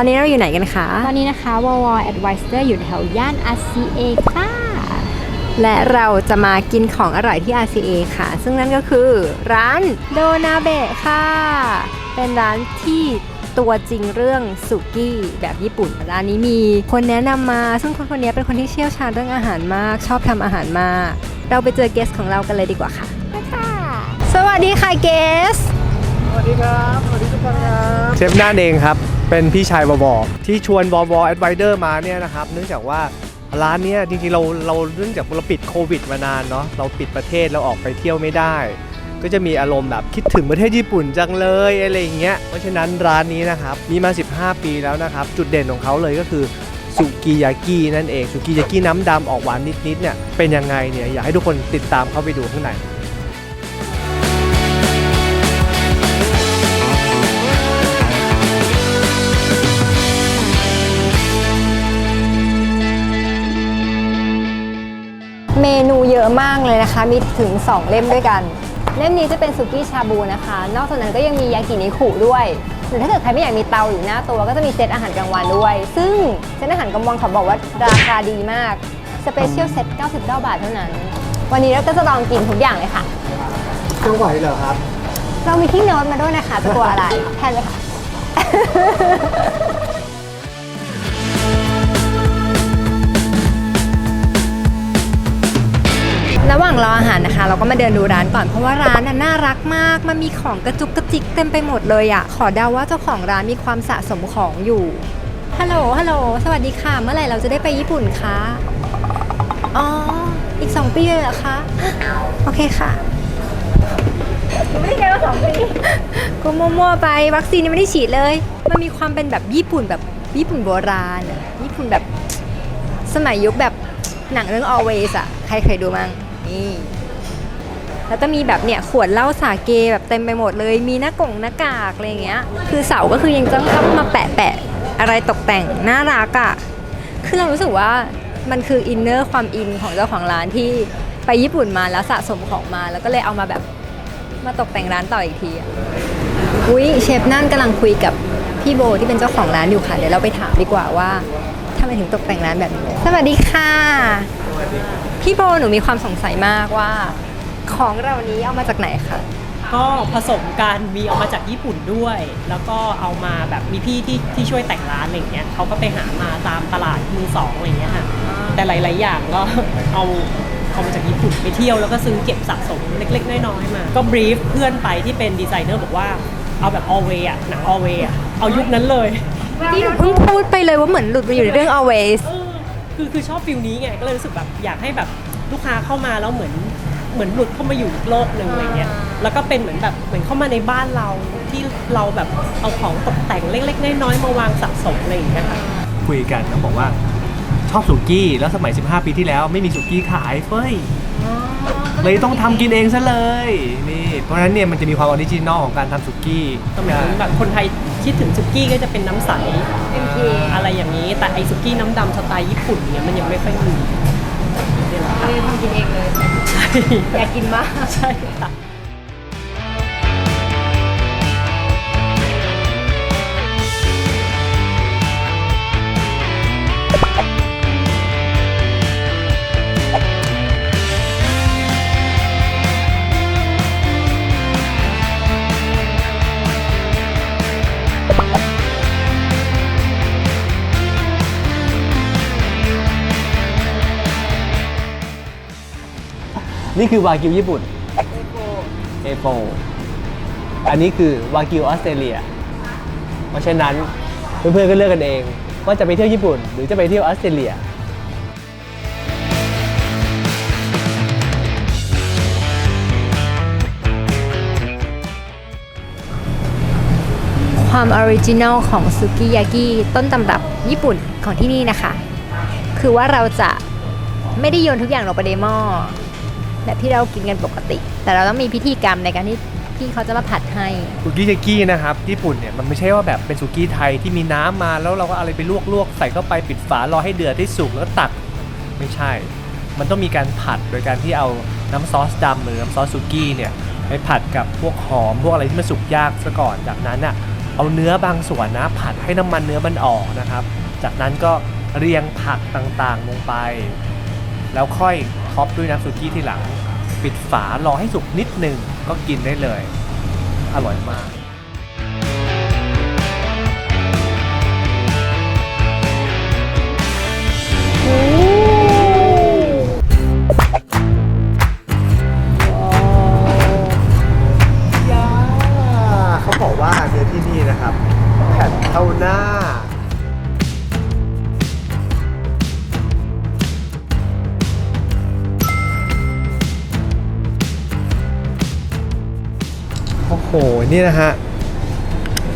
อนนี้เราอยู่ไหนกันคะ ตอนนี้นะคะวอว Advisor อยู่แถวย่าน RCA ค่ะ และเราจะมากินของอร่อยที่ RCA ค่ะ ซึ่งนั่นก็คือร้านโดนาเบะค่ะ เป็นร้านที่ตัวจริงเรื่องสุกี้แบบญี่ปุ่นร้านนี้มีคนแนะนำมา ซึ่งคนคนนี้เป็นคนที่เชี่ยวชาญเรื่องอาหารมาก ชอบทำอาหารมาก เราไปเจอเกสของเรากันเลยดีกว่าค่ะ สวัสดีค่ะเกส สวัสดีครับ สวัสดีทุกคนครับ เชฟน่านเองครับ เป็นพี่ชายวอวอที่ชวนวอวอแอดไวเดอร์มาเนี่ยนะครับ เนื่องจากว่าร้านเนี้ยจริงๆเราเราเนื่องจากเราปิดโควิดมานานเนาะเราปิดประเทศเราออกไปเที่ยวไม่ได้ ก็จะมีอารมณ์แบบคิดถึงประเทศญี่ปุ่นจังเลยอะไรอย่างเงี้ยเพราะฉะนั้นร้านนี้นะครับมีมา 15 ปีแล้วนะครับ จุดเด่นของเขาเลยก็คือสุกิยากินั่นเองสุกิยากิน้ำดำออกหวานนิดๆเนี่ยเป็นยังไงเนี่ยอยากให้ทุกคนติดตามเข้าไปดูข้างใน เมนูเยอะมากเลยนะคะ มีถึง 2 เล่มด้วยกัน เล่มนี้จะเป็นสุกี้ชาบูนะคะ นอกจากนั้นก็ยังมียากินิคุด้วยหรือถ้าเกิดใครไม่อยากมีเตาอยู่หน้าตัวก็จะมีเซตอาหารกลางวันด้วย ซึ่งเซตอาหารกลางวันเขาบอกว่าราคาดีมากสเปเชียลเซต99 บาทเท่านั้น วันนี้เราก็จะลองกินทุกอย่างเลยค่ะ จะไหวเหรอครับ เรามีที่โน้ตมาด้วยนะคะจะกลัวอะไร แทนเลยค่ะ ระหว่างรออาหารนะคะ เราก็มาเดินดูร้านก่อนเพราะว่าร้านน่ะน่ารักมาก มันมีของกระจุกกระจิกเต็มไปหมดเลยอะขอเดาว่าเจ้าของร้านมีความสะสมของอยู่ฮัลโหลฮัลโหลสวัสดีค่ะ เมื่อไหร่เราจะได้ไปญี่ปุ่นคะอ๋ออีก2ปีเลยเหรอคะโอเคค่ะไม่ได้ไงว่าสองปีก็มั่วๆไปวัคซีนยังไม่ได้ฉีดเลย มันมีความเป็นแบบญี่ปุ่นแบบญี่ปุ่นโบราณ ญี่ปุ่นแบบสมัยยุคแบบหนังเรื่อง always อะใครเคยดูมั้ง นี่ แล้วก็มีแบบเนี่ยขวดเหล้าสาเกแบบเต็มไปหมดเลย มีหน้ากงหน้ากากอะไรเงี้ย คือเสาก็คือยังต้องต้องมาแปะแปะอะไรตกแต่งน่ารักอะคือเรารู้สึกว่ามันคืออินเนอร์ความอินของเจ้าของร้านที่ไปญี่ปุ่นมาแล้วสะสมของมา แล้วก็เลยเอามาแบบมาตกแต่งร้านต่ออีกทีอะอุ้ยเชฟนั่นกำลังคุยกับพี่โบที่เป็นเจ้าของร้านอยู่ค่ะ เดี๋ยวเราไปถามดีกว่าว่าทำไมถึงตกแต่งร้านแบบนี้ สวัสดีค่ะ พี่โบหนูมีความสงสัยมากว่า ของเรานี้เอามาจากไหนคะ ก็ผสมกันมีเอามาจากญี่ปุ่นด้วย แล้วก็เอามาแบบมีพี่ที่ที่ช่วยแต่งร้านอะไรเงี้ยเขาก็ไปหามาตามตลาดมือสองอะไรเงี้ยค่ะแต่หลาย ๆ อย่างก็ เอาเอามาจากญี่ปุ่นไปเที่ยวแล้วก็ซื้อเก็บสะสมเล็ก ๆ น้อย ๆ มา ก็บรีฟเพื่อนไปที่เป็นดีไซเนอร์บอกว่าเอาแบบ always อะหนัง always อะเอายุคนั้นเลยที่หนูเพิ่งพูดไปเลยว่าเหมือนหลุดไปอยู่ในเรื่อง always เออ คือคือชอบฟิลนี้ไงก็เลยรู้สึกแบบอยากให้แบบลูกค้าเข้ามาแล้วเหมือนเหมือนหลุดเข้ามาอยู่อีกโลกหนึ่งอะไรเงี้ย แล้วก็เป็นเหมือนแบบเหมือนเข้ามาในบ้านเราที่เราแบบเอาของตกแต่งเล็กๆน้อยๆมาวางสะสมอะไรอย่างเงี้ยค่ะคุยกันแล้วบอกว่าชอบสุกี้แล้วสมัย 15 ปีที่แล้วไม่มีสุกี้ขายเฟ้ยเลยต้องทำกินเองซะเลยนี่เพราะฉะนั้นเนี่ยมันจะมีความออริจินอลของการทำสุกี้ก็เหมือนแบบคนไทย คิดถึงสุกี้ก็จะเป็นน้ำใส MK อะไรอย่างนี้ แต่ไอสุกี้น้ำดำสไตล์ญี่ปุ่นเนี่ยมันยังไม่ค่อยมีเนี่ยแหละค่ะเลยทำกินเองเลยใช่อยากกินมากใช่ค่ะ นี่คือวากิวญี่ปุ่น A4 อันนี้คือวากิวออสเตรเลีย เพราะฉะนั้นเพื่อนๆก็เลือกกันเอง ว่าจะไปเที่ยวญี่ปุ่น หรือจะไปเที่ยวออสเตรเลียความออริจินัลของสุกิยากิต้นตำรับญี่ปุ่นของที่นี่นะคะ คือว่าเราจะไม่ได้โยนทุกอย่างลงไปในหม้อ แบบที่เรากินกันปกติ แต่เราต้องมีพิธีกรรมในการที่พี่เขาจะมาผัดให้ สุกี้ยากินะครับญี่ปุ่นเนี่ยมันไม่ใช่ว่าแบบเป็นสุกี้ไทยที่มีน้ำมาแล้วเราก็อะไรไปลวกๆ ใส่เข้าไปปิดฝารอให้เดือดให้สุกแล้วก็ตักไม่ใช่ มันต้องมีการผัดโดยการที่เอาน้ำซอสดำหรือน้ำซอสสุกี้เนี่ยไปผัดกับพวกหอมพวกอะไรที่มันสุกยากซะก่อนจากนั้นอะเอาเนื้อบางส่วนนะผัดให้น้ำมันเนื้อมันออกนะครับ จากนั้นก็เรียงผักต่างๆลงไป แล้วค่อย ท็อปด้วยน้ำซุกี้ที่หลัง ปิดฝารอให้สุกนิดหนึ่งก็กินได้เลย อร่อยมาก นี่นะฮะ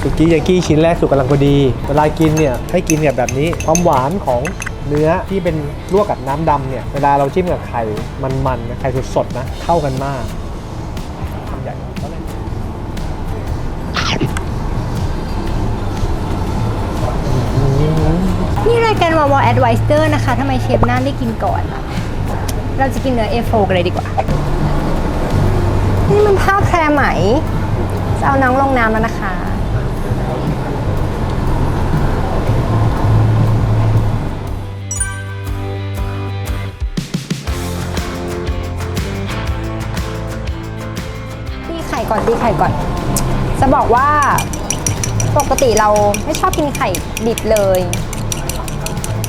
สุกี้ยากิชิ้นแรกสุกกำลังพอดี เวลากินเนี่ยให้กินแบบแบบนี้ความหวานของเนื้อที่เป็นลวกกับน้ำดำเนี่ย เวลาเราจิ้มกับไข่มันๆนะไข่สดๆนะเข้ากันมากคำใหญ่นี่รายการวอลวอลแอดไวเซอร์นะคะทำไมเชฟน่านได้กินก่อนล่ะเราจะกินเนื้อ A4 กันเลยดีกว่า นี่มันผ้าแพรไหม จะเอาน้องลงน้ำแล้วนะคะ ตีไข่ก่อนตีไข่ก่อน จะบอกว่าปกติเราไม่ชอบกินไข่ดิบเลย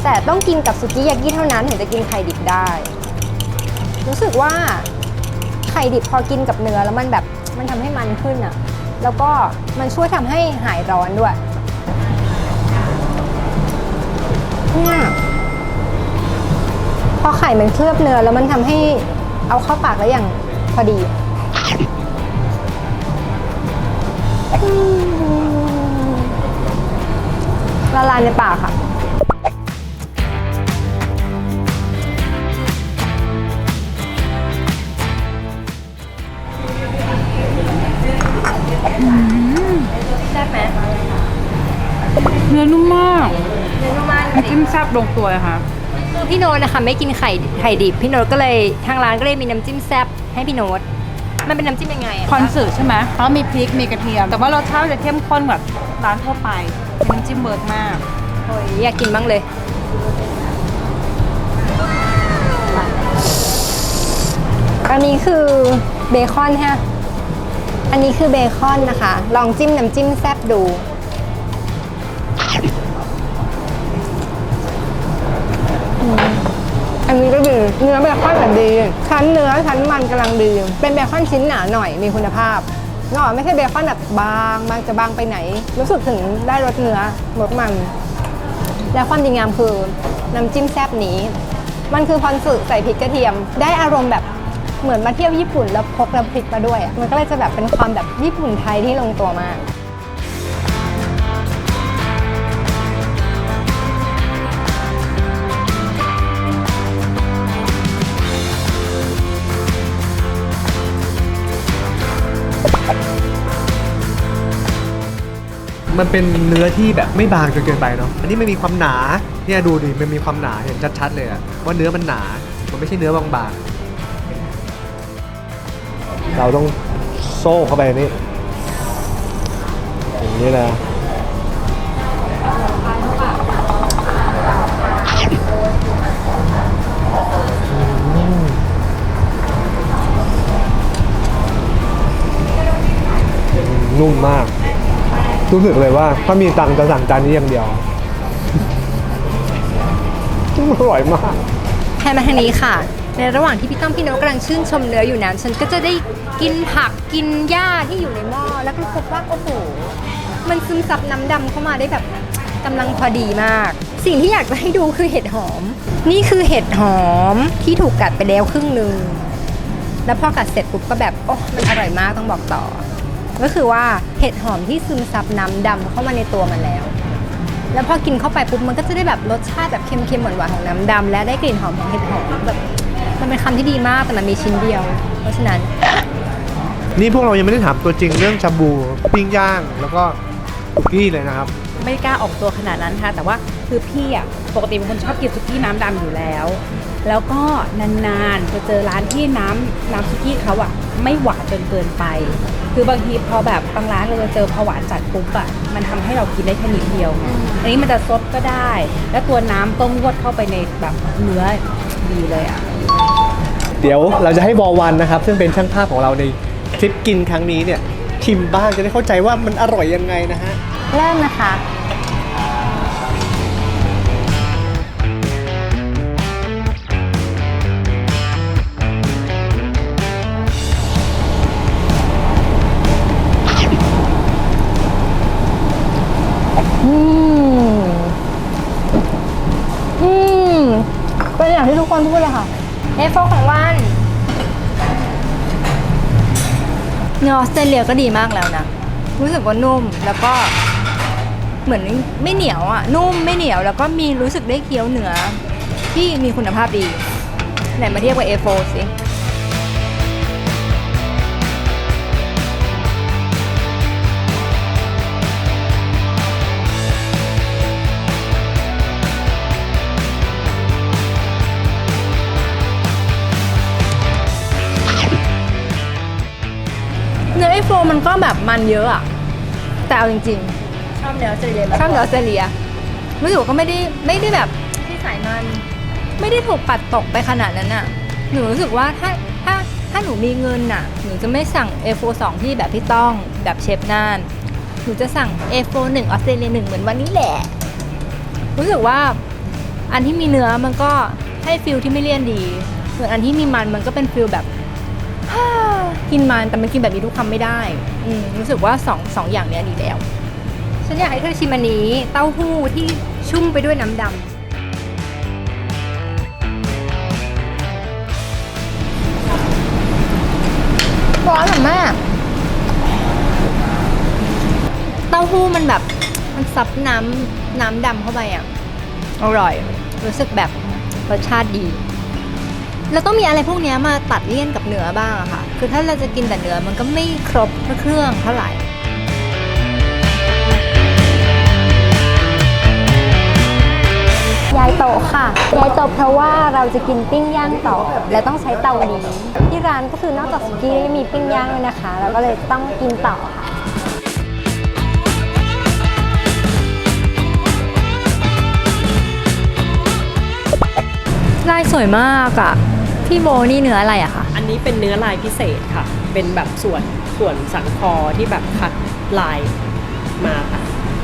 แต่ต้องกินกับสุกี้ยากิเท่านั้นถึงจะกินไข่ดิบได้ รู้สึกว่าไข่ดิบพอกินกับเนื้อแล้วมันแบบมันทำให้มันขึ้นอะ แล้วก็มันช่วยทำให้หายร้อนด้วยเนี่ยพอไข่มันเคลือบเนื้อแล้วมันทำให้เอาเข้าปากแล้วอย่างพอดีละลายในปากค่ะ ลงตัวเลยค่ะคือพี่โน้ตนะคะไม่กินไข่ไข่ดิบพี่โน้ตก็เลยทางร้านก็เลยมีน้ำจิ้มแซ่บให้พี่โน้ตมันเป็นน้ำจิ้มยังไงอะคอนสึใช่ไหมแล้วมีพริกมีกระเทียม แต่ว่ารสชาติจะเข้มข้นแบบร้านทั่วไปเป็นน้ำจิ้มเบิร์กมากโอ้ยอยากกินบ้างเลยอันนี้คือเบคอนฮะอันนี้คือเบคอนนะคะ ลองจิ้มน้ำจิ้มแซ่บดู อันนี้ก็ดี เนื้อเบคอนแบบดี ชั้นเนื้อชั้นมันกำลังดี เป็นเบคอนชิ้นหนาหน่อยมีคุณภาพนกอกไม่ใช่เบคอนแบบบางบางจะบางไปไหน รู้สึกถึงได้รสเนื้อรสมัน และความดีงามคือน้ำจิ้มแซบนี้ มันคือพอนสึใส่พริกกระเทียม ได้อารมณ์แบบเหมือนมาเที่ยวญี่ปุ่นแล้วพกน้ำพริกมาด้วย มันก็เลยจะแบบเป็นความแบบญี่ปุ่นไทยที่ลงตัวมาก มันเป็นเนื้อที่แบบไม่บางจนเกินไปเนาะอันนี้ไมันมีความหนาเนี่ยดูดิมันมีความหนาเห็นชัดๆเลยอะว่าเนื้อมันหนา มันไม่ใช่เนื้อบางๆเราต้องโซ่เข้าไปนี่อย่างนี้นะนุ่มมาก รู้สึกเลยว่าถ้ามีตังค์จะสั่งจานนี้อย่างเดียว อร่อยมากแพนมาทางนี้ค่ะ ในระหว่างที่พี่ต้อมพี่น้ตกำลังชื่นชมเนื้ออยู่นั้น ฉันก็จะได้กินผักกินหญ้าที่อยู่ในหม้อแล้วก็พบว่าโอ้โหมันซึมซับน้ำดำเข้ามาได้แบบกำลังพอดีมาก สิ่งที่อยากจะให้ดูคือเห็ดหอม นี่คือเห็ดหอมที่ถูกกัดไปแล้วครึ่งหนึ่งแล้วพอกัดเสร็จปุ๊บก็แบบโอ้มันอร่อยมากต้องบอกต่อ ก็คือว่าเห็ดหอมที่ซึมซับน้ำดำเข้ามาในตัวมันแล้ว แล้วพอกินเข้าไปปุ๊บมันก็จะได้แบบรสชาติแบบเค็มๆหวานๆของน้ำดำและได้กลิ่นหอมของเห็ดหอมแบบมันเป็นคำที่ดีมากแต่มันมีชิ้นเดียว เพราะฉะนั้น นี่พวกเรายังไม่ได้ถามตัวจริงเรื่องชาบูปิ้งย่างแล้วก็คุกกี้เลยนะครับ ไม่กล้าออกตัวขนาดนั้นค่ะ แต่ว่าคือพี่อะปกติเป็นคนชอบกินซุกี้น้ำดำอยู่แล้ว แล้วก็นานๆจะเจอร้านที่น้ำน้ำซุกี้เขาอะไม่หวานจนเกินไป คือบางทีพอแบบบางร้านเราจะเจอพอหวานจัดปุ๊บอะมันทำให้เรากินได้แค่นิดเดียวไงอันนี้มันจะซดก็ได้ แล้วตัวน้ำก็งวดเข้าไปในแบบเนื้อดีเลยอะเดี๋ยวเราจะให้บอวันนะครับ ซึ่งเป็นช่างภาพของเราในทริปกินครั้งนี้เนี่ยชิมบ้างจะได้เข้าใจว่ามันอร่อยยังไงนะฮะเริ่มนะคะ อืมอืมเป็นอย่างที่ทุกคนพูดเลยค่ะ เอฟโฟของวันเนื้อออสเตรเลียก็ดีมากแล้วนะ รู้สึกว่านุ่มแล้วก็เหมือนไม่เหนียวอะ นุ่มไม่เหนียวแล้วก็มีรู้สึกได้เคี้ยวเนื้อที่มีคุณภาพดี ไหนมาเทียบกับ A4 สิ มันก็แบบมันเยอะอะแต่เอาจริงๆชอบเนื้อออสเตรเลียชอบเนื้อออสเตรเลียรู้สึกว่าก็ไม่ได้ไม่ได้แบบ ที่สายมัน ไม่ได้ถูกปัดตกไปขนาดนั้นน่ะ หนูรู้สึกว่าถ้าถ้าถ้าหนูมีเงินน่ะ หนูจะไม่สั่ง A4 2ที่แบบพี่ต้องแบบเชฟน่าน หนูจะสั่ง A4 1ออสเตรเลีย1เหมือนวันนี้แหละ รู้สึกว่าอันที่มีเนื้อมันก็ให้ฟิลที่ไม่เลี่ยนดี ส่วนอันที่มีมันมันก็เป็นฟิลแบบ กินมันแต่มันกินแบบนี้ทุกคำไม่ได้อืมรู้สึกว่าสองสองอย่างเนี้ยดีแล้ว ฉันอยากให้เธอชิมอันนี้ เต้าหู้ที่ชุ่มไปด้วยน้ำดำร้อนมากเต้าหู้มันแบบมันซับน้ำน้ำดำเข้าไปอะ อร่อย รู้สึกแบบรสชาติดี แล้วต้องมีอะไรพวกเนี้ยมาตัดเลี่ยนกับเนื้อบ้างอะค่ะ คือถ้าเราจะกินแต่เนื้อมันก็ไม่ครบเครื่องเท่าไหร่ยายโตะค่ะยายโตะเพราะว่าเราจะกินปิ้งย่างต่อ และต้องใช้เตานี้ที่ร้านก็คือนอกจากสุกี้มีปิ้งย่างด้วยนะคะแล้วก็เลยต้องกินต่อค่ะลายสวยมากอะ พี่โบนี่เนื้ออะไรอะคะอันนี้เป็นเนื้อลายพิเศษค่ะ เป็นแบบส่วนส่วนสันคอที่แบบคัดลายมาค่ะ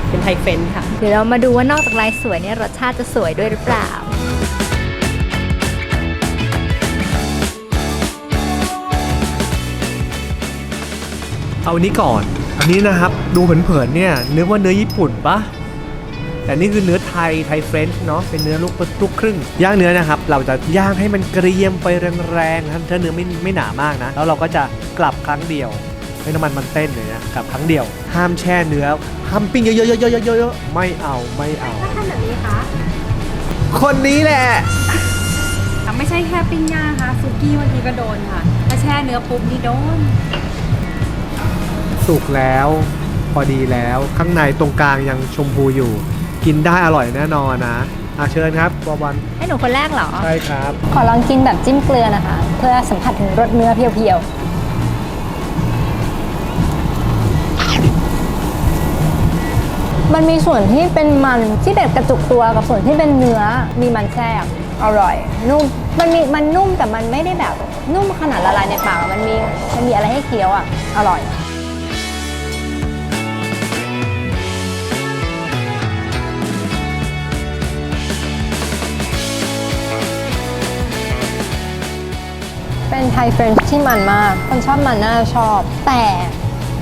เป็นไทยเฟนค่ะ เดี๋ยวเรามาดูว่านอกจากลายสวยเนี่ยรสชาติจะสวยด้วยหรือเปล่า เอาอันนี้ก่อน อันนี้นะครับ ดูเผินๆเนี่ยนึกว่าเนื้อญี่ปุ่นปะ แต่นี่คือเนื้อไทยไทยเฟรนช์เนาะเป็นเนื้อลูกลูกครึ่งย่างเนื้อนะครับ เราจะย่างให้มันเกรียมไปแรงๆนะครับถ้าเนื้อไม่ไม่หนามากนะ แล้วเราก็จะกลับครั้งเดียว ให้น้ำมันมันเต้นเลยนะกลับครั้งเดียว ห้ามแช่เนื้อห้ามปิ้งเยอะๆๆๆๆๆไม่เอาไม่เอา ถ้าทำแบบนี้คะคนนี้แหละ อะไม่ใช่แค่ปิ้งย่างค่ะซุกี้บางทีก็โดนค่ะ ถ้าแช่เนื้อปุ๊บนี่โดน สุกแล้ว พอดีแล้วข้างในตรงกลางยังชมพูอยู่ กินได้อร่อยแน่นอนนะอาเชิญครับบอวันให้หนูคนแรกเหรอ ใช่ครับ ขอลองกินแบบจิ้มเกลือนะคะ เพื่อสัมผัสถึงรสเนื้อเพียวๆ มันมีส่วนที่เป็นมันที่แบบกระจุกตัวกับส่วนที่เป็นเนื้อมีมันแทรกอร่อย นุ่มมันมีมันนุ่มแต่มันไม่ได้แบบนุ่มขนาดละลายในปากอะมันมีมันมีอะไรให้เคี้ยวอะอร่อย เป็นไทยเฟรนช์ที่มันมาก คนชอบมันน่าจะชอบ แต่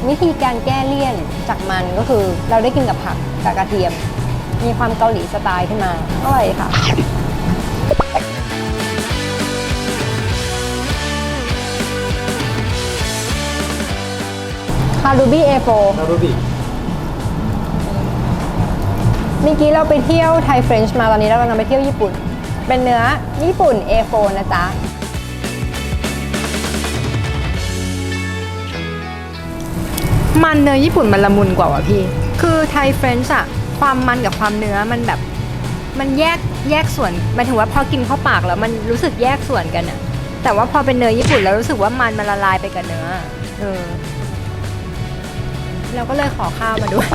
วิธีการแก้เลี่ยนจากมันก็คือเราได้กินกับผักกับกระเทียม มีความเกาหลีสไตล์ขึ้นมาอร่อยค่ะคารูบี้ A4 นารูบิเมื่อกี้เราไปเที่ยวไทยเฟรนช์มาตอนนี้เรากำลังไปเที่ยวญี่ปุ่น เป็นเนื้อญี่ปุ่น A4 นะจ๊ะ มันเนื้อญี่ปุ่นมันละมุนกว่าว่ะพี่ คือไทยเฟรนช์อะความมันกับความเนื้อมันแบบ มันแยกแยกส่วนหมายถึงว่าพอกินเข้าปากแล้วมันรู้สึกแยกส่วนกันอะแต่ว่าพอเป็นเนยญี่ปุ่นแล้วรู้สึกว่ามันมันละลายไปกับเนื้อ เออ เราก็เลยขอข้าวมาด้วย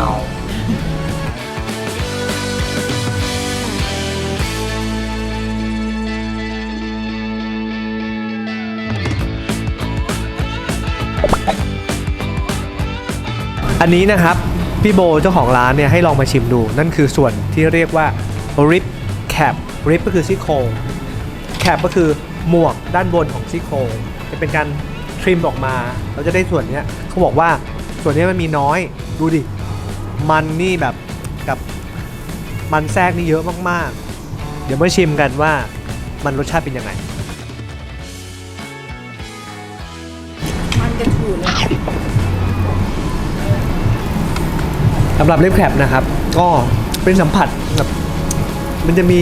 อันนี้นะครับพี่โบเจ้าของร้านเนี่ยให้ลองมาชิมดู นั่นคือส่วนที่เรียกว่า rib cap rib ก็คือซี่โครง cap ก็คือหมวกด้านบนของซี่โครงจะเป็นการทริมออกมา เราจะได้ส่วนเนี้ยเขาบอกว่าส่วนนี้มันมีน้อยดูดิ มันนี่แบบกับมันแทรกนี่เยอะมากๆ เดี๋ยวมาชิมกันว่ามันรสชาติเป็นยังไง สำหรับเล็บแคปนะครับ ก็เป็นสัมผัสแบบมันจะมี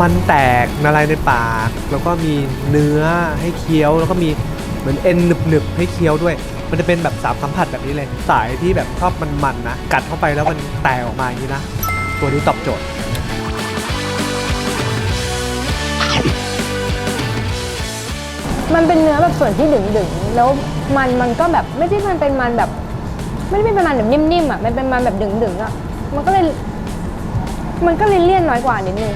มันแตกละลายในปาก แล้วก็มีเนื้อให้เคี้ยว แล้วก็มีเหมือนเอ็นหนึบๆให้เคี้ยวด้วย มันจะเป็นแบบสามสัมผัสแบบนี้เลย สายที่แบบชอบมันๆนะ กัดเข้าไปแล้วมันแตกออกมาอย่างนี้นะ ตัวนี้ตอบโจทย์มันเป็นเนื้อแบบส่วนที่ดึงดึงๆแล้วมันมันก็แบบไม่ใช่มันเป็นมันแบบ ไม่ได้เป็นมันแบบนิ่มๆอะมันเป็นมันแบบดึงๆอะมันก็เลย มันก็เลยเลี่ยนน้อยกว่านิดนึง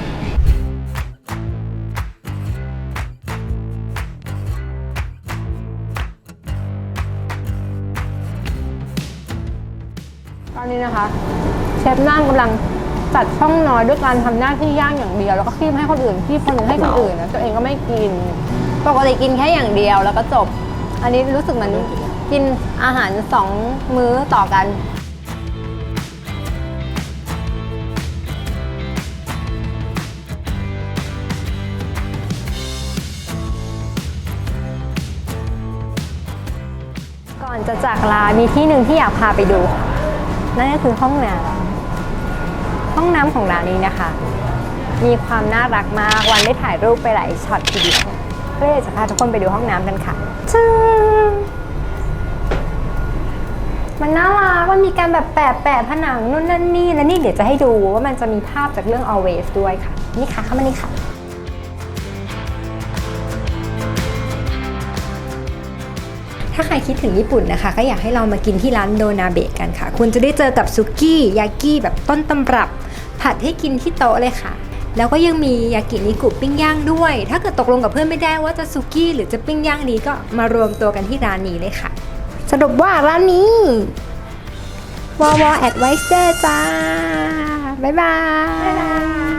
ตอนนี้นะคะ เชฟนั่งกำลังจัดช่องน้อยด้วยการทำหน้าที่ย่างอย่างเดียว แล้วก็คีบให้คนอื่นคีบคนหนึ่งให้คนอื่นนะตัวเองก็ไม่กิน ปกติกินแค่อย่างเดียวแล้วก็จบ อันนี้รู้สึกเหมือน กินอาหารสองมื้อต่อกัน ก่อนจะจากลา มีที่หนึ่งที่อยากพาไปดู นั่นก็คือห้องน้ำห้องน้ำของร้านนี้นะคะ มีความน่ารักมาก วันได้ถ่ายรูปไปหลายช็อตทีเดียวก็เลยจะพาทุกคนไปดูห้องน้ำกันค่ะจึง มันน่ารัก มันมีการแบบแปะแปะผนังนู่นนั่นนี่ และนี่เดี๋ยวจะให้ดูว่ามันจะมีภาพจากเรื่อง always ด้วยค่ะ นี่ค่ะ เข้ามานี่ค่ะ ถ้าใครคิดถึงญี่ปุ่นนะคะ ก็อยากให้เรามากินที่ร้านโดนาเบะกันค่ะ คุณจะได้เจอกับซุกี้ยากิแบบต้นตำรับ ผัดให้กินที่โต๊ะเลยค่ะแล้วก็ยังมียากินิกุปิ้งย่างด้วย ถ้าเกิดตกลงกับเพื่อนไม่ได้ว่าจะซุกี้หรือจะปิ้งย่างดีก็มารวมตัวกันที่ร้านนี้เลยค่ะ สรุปว่าร้านนี้วอวอแอดไวเซอร์จ้า บ๊ายบาย